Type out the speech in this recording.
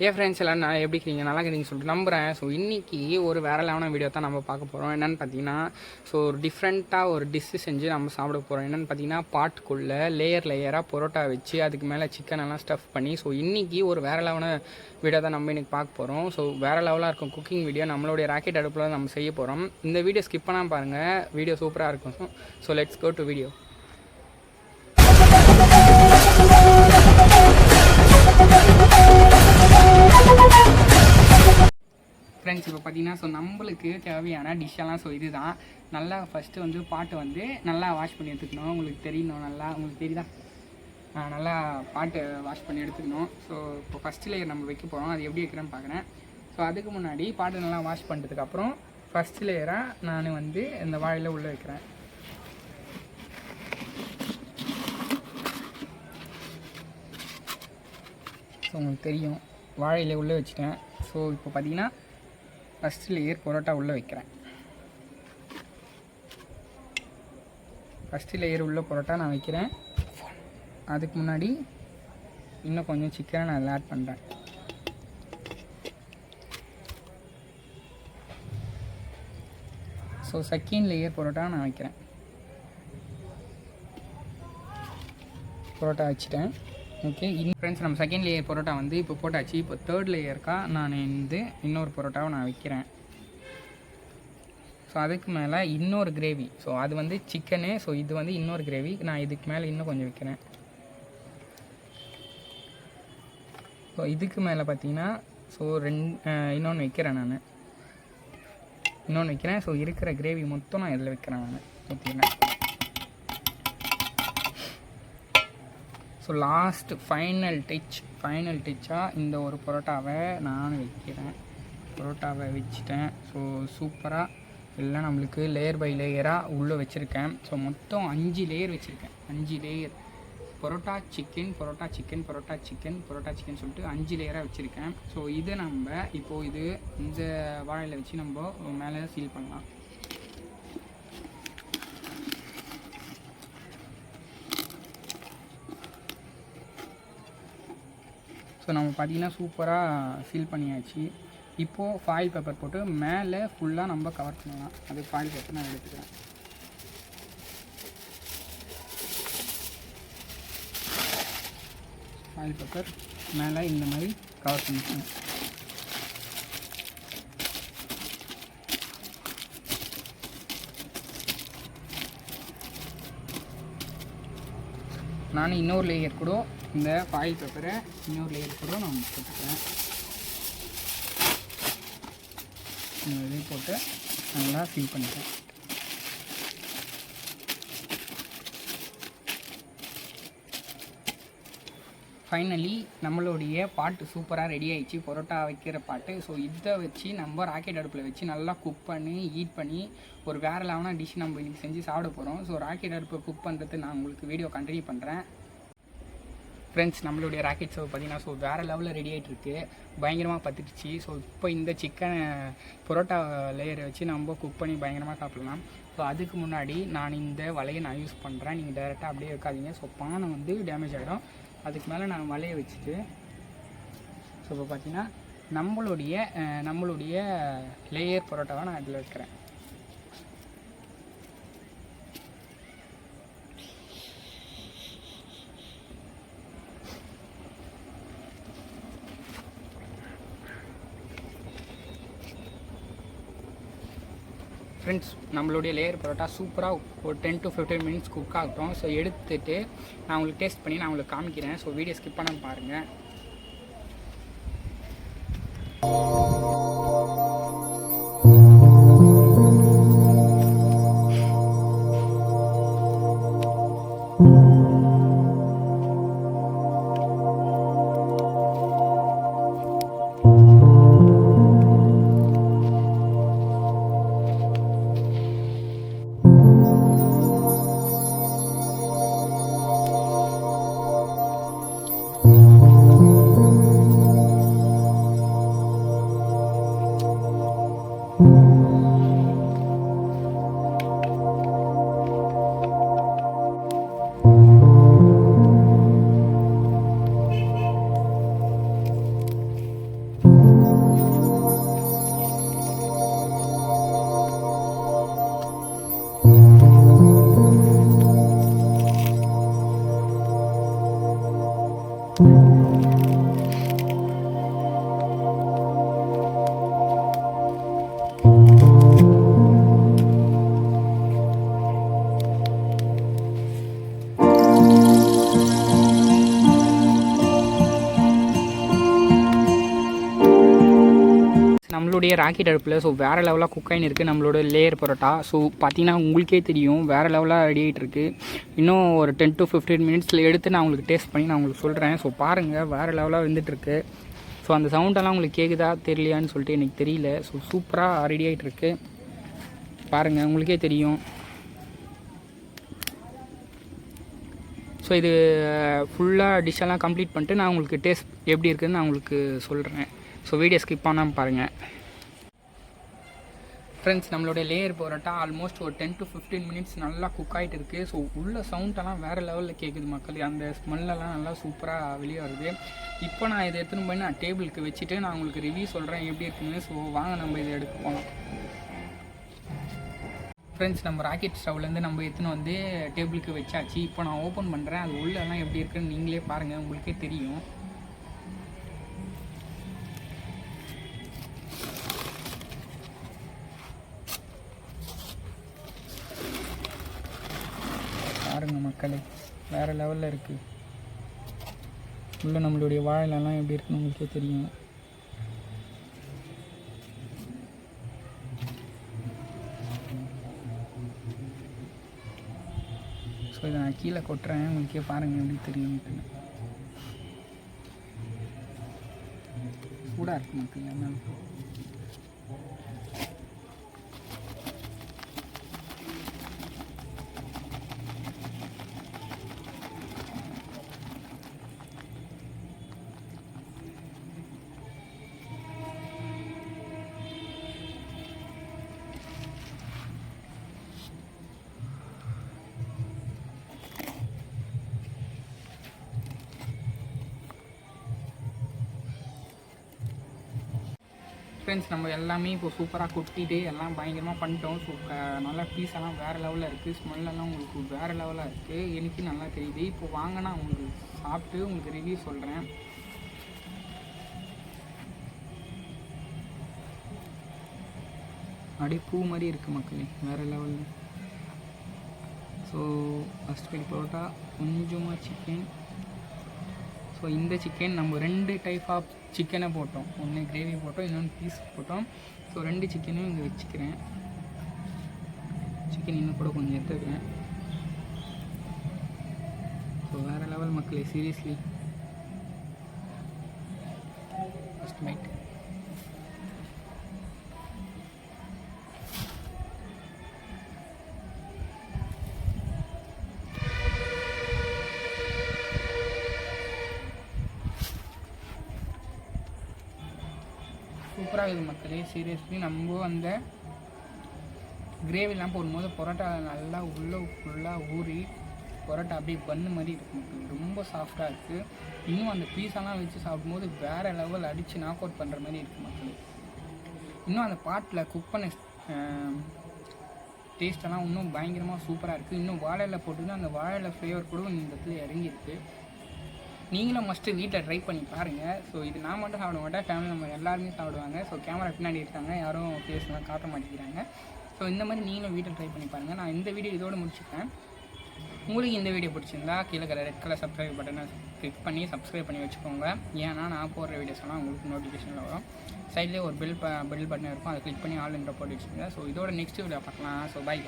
ஏ friends எல்லாம் நான் எப்படி இருக்கீங்க? நல்லா இருக்கீங்கன்னு சொல்லிட்டு நம்புகிறேன் ஸோ இன்றைக்கி ஒரு வேற லெவலான வீடியோ தான் நம்ம பார்க்க போகிறோம் என்னென்னு பார்த்தீங்கன்னா ஸோ ஒரு டிஃப்ரெண்ட்டாக ஒரு டிஷ்ஷு செஞ்சு நம்ம சாப்பிட போகிறோம் என்னென்னு பார்த்தீங்கன்னா பாட்டுக்குள்ளே லேயர் லேயராக பரோட்டா வச்சு அதுக்கு மேலே சிக்கன் எல்லாம் ஸ்டஃப் பண்ணி ஸோ இன்றைக்கி ஒரு வேற லெவலான வீடியோ தான் நம்ம இன்றைக்கி பார்க்க போகிறோம் ஸோ வேறு லெவலாக இருக்கும் குக்கிங் வீடியோ நம்மளுடைய ராக்கெட் அடுப்பில் நம்ம செய்ய போகிறோம் இந்த வீடியோ ஸ்கிப் பண்ணாமல் பாருங்கள் வீடியோ சூப்பராக இருக்கும். So let's go to video friends இப்போ பார்த்தீங்கன்னா ஸோ நம்மளுக்கு தேவையான டிஷ்ஷெல்லாம் ஸோ இதுதான். நல்லா ஃபஸ்ட்டு வந்து பாட்டை வந்து நல்லா வாஷ் பண்ணி எடுத்துக்கணும். உங்களுக்கு தெரியணும் நல்லா உங்களுக்கு தெரியுதா? நல்லா பாட்டை வாஷ் பண்ணி எடுத்துக்கணும். ஸோ இப்போ ஃபஸ்ட் லேயர் நம்ம வைக்க போகிறோம் அது எப்படி வைக்கிறேன்னு பார்க்குறேன் ஸோ அதுக்கு முன்னாடி பாட்டை நல்லா வாஷ் பண்ணுறதுக்கப்புறம் ஃபஸ்ட் லேயராக நான் வந்து இந்த வாழையில் உள்ளே வைக்கிறேன். ஸோ உங்களுக்கு தெரியும். வாழையில உள்ளே வச்சுட்டேன். ஸோ இப்போ பார்த்தீங்கன்னா ஃபஸ்ட் லேயர் பரோட்டா உள்ளே வைக்கிறேன். ஃபஸ்ட்டு லேயர் உள்ள பரோட்டா நான் வைக்கிறேன். அதுக்கு முன்னாடி இன்னும் கொஞ்சம் சிக்கனை நான் அதில் ஆட் பண்ணுறேன் ஸோ செகண்ட் லேயர் பரோட்டா நான் வைக்கிறேன். பரோட்டா வச்சுட்டேன். ஓகே இன் ஃப்ரெண்ட்ஸ் நம்ம செகண்ட் லேயர் பரோட்டா வந்து இப்போ போட்டாச்சு. இப்போ தேர்ட் லேயருக்காக நான் வந்து இன்னொரு பரோட்டாவை நான் வைக்கிறேன். ஸோ அதுக்கு மேலே இன்னொரு கிரேவி ஸோ அது வந்து சிக்கனு ஸோ இது வந்து இன்னொரு கிரேவி நான் இதுக்கு மேலே இன்னும் கொஞ்சம் வைக்கிறேன். ஸோ இதுக்கு மேலே பார்த்தீங்கன்னா ஸோ ரெண்டு இன்னொன்று வைக்கிறேன் நான். இன்னொன்று வைக்கிறேன். ஸோ இருக்கிற கிரேவி மொத்தம் நான் இதில் வைக்கிறேன் நான். ஊற்றிக்கிறேன் so last final touch final டச்சாக இந்த ஒரு பரோட்டாவை நான் வைக்கிறேன். பரோட்டாவை வச்சுட்டேன். ஸோ சூப்பராக எல்லாம் நம்மளுக்கு லேயர் பை லேயராக உள்ளே வச்சுருக்கேன். ஸோ மொத்தம் அஞ்சு லேயர் வச்சுருக்கேன். அஞ்சு layer parotta chicken parotta chicken parotta chicken parotta chicken சொல்லிட்டு அஞ்சு லேயராக வச்சுருக்கேன். ஸோ இதை நம்ம இப்போது இது இந்த வாழையில் வச்சு நம்ம மேலே சீல் பண்ணலாம். ஸோ நம்ம பார்த்தீங்கன்னா சூப்பராக ஃபில் பண்ணியாச்சு. இப்போது ஃபாயில் பேப்பர் போட்டு மேலே ஃபுல்லாக நம்ம கவர் பண்ணலாம். அது ஃபாயில் பேப்பர் நான் எடுத்துக்கிறேன். ஃபாயில் பேப்பர் மேலே இந்த மாதிரி கவர் பண்ணிக்கணும் நான் இன்னொரு லேயர் கூட இந்த ஃபாயில் பேப்பரை இன்னொரு லேயர் கூட நான் போட்டுக்கிறேன். இந்த போட்டு நல்லா ஃபில் பண்ணிக்கிறேன். ஃபைனலி நம்மளுடைய பாட்டு சூப்பராக ரெடி ஆயிடுச்சு. பரோட்டா வைக்கிற பாட்டு. ஸோ இதை வச்சு நம்ம ராக்கெட் அடுப்பில் வச்சு நல்லா குக் பண்ணி ஈட் பண்ணி ஒரு வேறு லெவனாக டிஷ் நம்ம இன்றைக்கி செஞ்சு சாப்பிட போகிறோம் ஸோ ராக்கெட் அடுப்பை குக் பண்ணுறது நான் உங்களுக்கு வீடியோ கண்டினியூ பண்ணுறேன் ஃப்ரெண்ட்ஸ் நம்மளுடைய ராக்கெட் ஸ்டவ் பார்த்தீங்கன்னா ஸோ வேறு லெவலில் ரெடி ஆகிட்டு இருக்கு. பயங்கரமாக பத்துக்குச்சு ஸோ இப்போ இந்த சிக்கன் பரோட்டா லேயரை வச்சு நம்ம குக் பண்ணி பயங்கரமாக சாப்பிட்லாம். ஸோ அதுக்கு முன்னாடி நான் இந்த வலையை நான் யூஸ் பண்ணுறேன் நீங்கள் டேரெக்டாக அப்படியே வைக்காதீங்க ஸோ பானை வந்து டேமேஜ் ஆகிடும் அதுக்கு மேலே நான் வலையை வச்சுட்டு ஸோ இப்போ பார்த்தீங்கன்னா நம்மளுடைய நம்மளுடைய லேயர் பரோட்டாவை நான் இதில் வைக்கிறேன். ஃப்ரெண்ட்ஸ் நம்மளுடைய லேயர் பரோட்டா சூப்பராக ஒரு ten to fifteen minutes cook ஆகட்டும். ஸோ எடுத்துட்டு நான் உங்களுக்கு டேஸ்ட் பண்ணி நான் உங்களுக்கு காமிக்கிறேன். ஸோ வீடியோ ஸ்கிப் பண்ண பாருங்கள் ராக்கெட் அடுப்பில் ஸோ வேறு லெவலாக குக் இருக்குது நம்மளோட லேயர் பரோட்டா. ஸோ பார்த்தீங்கன்னா உங்களுக்கே தெரியும் வேறு லெவலாக ரெடி ஆகிட்டுருக்கு இன்னும் ஒரு டென் டு ஃபிஃப்டீன் மினிட்ஸில் எடுத்து நான் உங்களுக்கு டேஸ்ட் பண்ணி நான் உங்களுக்கு சொல்கிறேன் ஸோ பாருங்கள் வேறு லெவலாக வந்துட்டுருக்கு ஸோ அந்த சவுண்டெல்லாம் உங்களுக்கு கேட்குதா தெரியலையான்னு சொல்லிட்டு எனக்கு தெரியல. ஸோ சூப்பராக ரெடி ஆகிட்டு இருக்கு. பாருங்கள் உங்களுக்கே தெரியும். ஸோ இது ஃபுல்லாக டிஷ்ஷெல்லாம் கம்ப்ளீட் பண்ணிட்டு நான் உங்களுக்கு டேஸ்ட் எப்படி இருக்குதுன்னு நான் உங்களுக்கு சொல்கிறேன் ஸோ வீடியோ ஸ்கிப் பண்ணாமல் பாருங்கள் ஃப்ரெண்ட்ஸ் நம்மளோட லேயர் பரோட்டா ஆல்மோஸ்ட் ஒரு டென் டு ஃபிஃப்டீன் மினிட்ஸ் நல்லா குக் ஆகிட்டு இருக்குது ஸோ உள்ள சவுண்டெல்லாம் வேறு லெவலில் கேட்குது மக்கள். அந்த ஸ்மெல்லெல்லாம் நல்லா சூப்பராக வெளியே வருது. இப்போ நான் இதை எடுத்துன்னு போய் நான் டேபிளுக்கு வச்சுட்டு நான் உங்களுக்கு ரிவ்யூ சொல்கிறேன் எப்படி இருக்குன்னு. ஸோ வாங்க நம்ம இதை எடுக்க போகலாம் ஃப்ரெண்ட்ஸ் நம்ம ராக்கெட் ஸ்டவ்லேருந்து நம்ம எடுத்துன்னு வந்து டேபிளுக்கு வச்சாச்சு. இப்போ நான் ஓப்பன் பண்ணுறேன் அது உள்ளெல்லாம் எப்படி இருக்குன்னு நீங்களே பாருங்கள் உங்களுக்கே தெரியும். பாருங்கள் மக்களே வேறு லெவலில் இருக்குது உள்ள நம்மளுடைய வாழைலாம் எப்படி இருக்குன்னு உங்களுக்கே தெரியும். ஸோ இதை நான் கீழே கொட்டுறேன். உங்களுக்கே பாருங்கள் எப்படி தெரியும் சூடாக இருக்கு மக்கள் என்ன ஃப்ரெண்ட்ஸ் நம்ம எல்லாமே இப்போ சூப்பராக கொட்டிட்டு எல்லாம் பயங்கரமாக பண்ணிட்டோம். ஸோ நல்லா பீஸ் எல்லாம் வேறு லெவலில் இருக்குது ஸ்மெல்லெல்லாம் உங்களுக்கு வேறு லெவலாக இருக்குது எனக்கு நல்லா தெரியுது. இப்போ வாங்க நான் உங்களுக்கு சாப்பிட்டு உங்களுக்கு ரிவ்யூ சொல்கிறேன் அப்படியே பூ மாதிரி இருக்குது மக்களே வேறு லெவலில் ஸோ ஃபஸ்ட் பைட் பரோட்டா கொஞ்சமாக சிக்கன் ஸோ இந்த சிக்கன் நம்ம ரெண்டு டைப் ஆஃப் சிக்கனை போட்டோம். ஒன்று கிரேவி போட்டோம் இன்னொன்று பீஸ் போட்டோம். ஸோ ரெண்டு சிக்கனையும் இங்கே வச்சுக்கிறேன். சிக்கன் இன்னும் கூட கொஞ்சம் எடுத்துக்கிறேன். ஸோ வேறு லெவல் மக்களே சீரியஸ்லி ஃபஸ்ட் மைட் சூப்பராக இருக்குது மக்களே. சீரியஸ்லி நம்ம அந்த கிரேவிலாம் போடும்போது பரோட்டா நல்லா உள்ளே ஃபுல்லாக ஊறி பரோட்டா அப்படியே பண்ணு மாதிரி இருக்கும். ரொம்ப சாஃப்டாக இருக்குது இன்னும் அந்த பீஸெல்லாம் வச்சு சாப்பிடும்போது வேறு லெவல் அடித்து நாக் அவுட் பண்ணுற மாதிரி இருக்குது மக்களே. இன்னும் அந்த பாட்டில் குக் பண்ண டேஸ்டெல்லாம் இன்னும் பயங்கரமாக சூப்பராக இருக்குது இன்னும் வாழையில் போட்டுன்னா அந்த வாழையில் ஃப்ளேவர் கூட இந்த இடத்துல இறங்கியிருக்கு. நீங்களும் மஸ்ட்டு வீட்டில் ட்ரை பண்ணி பாருங்கள் ஸோ இது நான் மட்டும் சாப்பிட மாட்டேன். ஃபேமிலி நம்ம எல்லாருமே சாப்பிடுவாங்க. ஸோ கேமரா பின்னாடி இருக்காங்க. யாரும் ஃபேஸ்லாம் காட்ட மாட்டேங்கிறாங்க. ஸோ இந்த மாதிரி நீங்களும் வீட்டில் ட்ரை பண்ணி பாருங்கள் நான் இந்த வீடியோ இதோடு முடிச்சுக்கிறேன். உங்களுக்கு இந்த வீடியோ பிடிச்சிருந்தா கீழே ரெட் கலர் சப்ஸ்கிரைப் பட்டனை கிளிக் பண்ணி சப்ஸ்கிரைப் பண்ணி வச்சுக்கோங்க. ஏன்னா நான் போடுற வீடியோஸ் எல்லாம் உங்களுக்கு நோட்டிஃபிகேஷனில் வரும். சைட்லேயே ஒரு பெல் ப பெல் பட்டன் இருக்கும். அதை கிளிக் பண்ணி ஆல் என்ற போட்டு வச்சுக்கோங்க. ஸோ இதோட நெக்ஸ்ட் வீடியோ பார்க்கலாம். So bye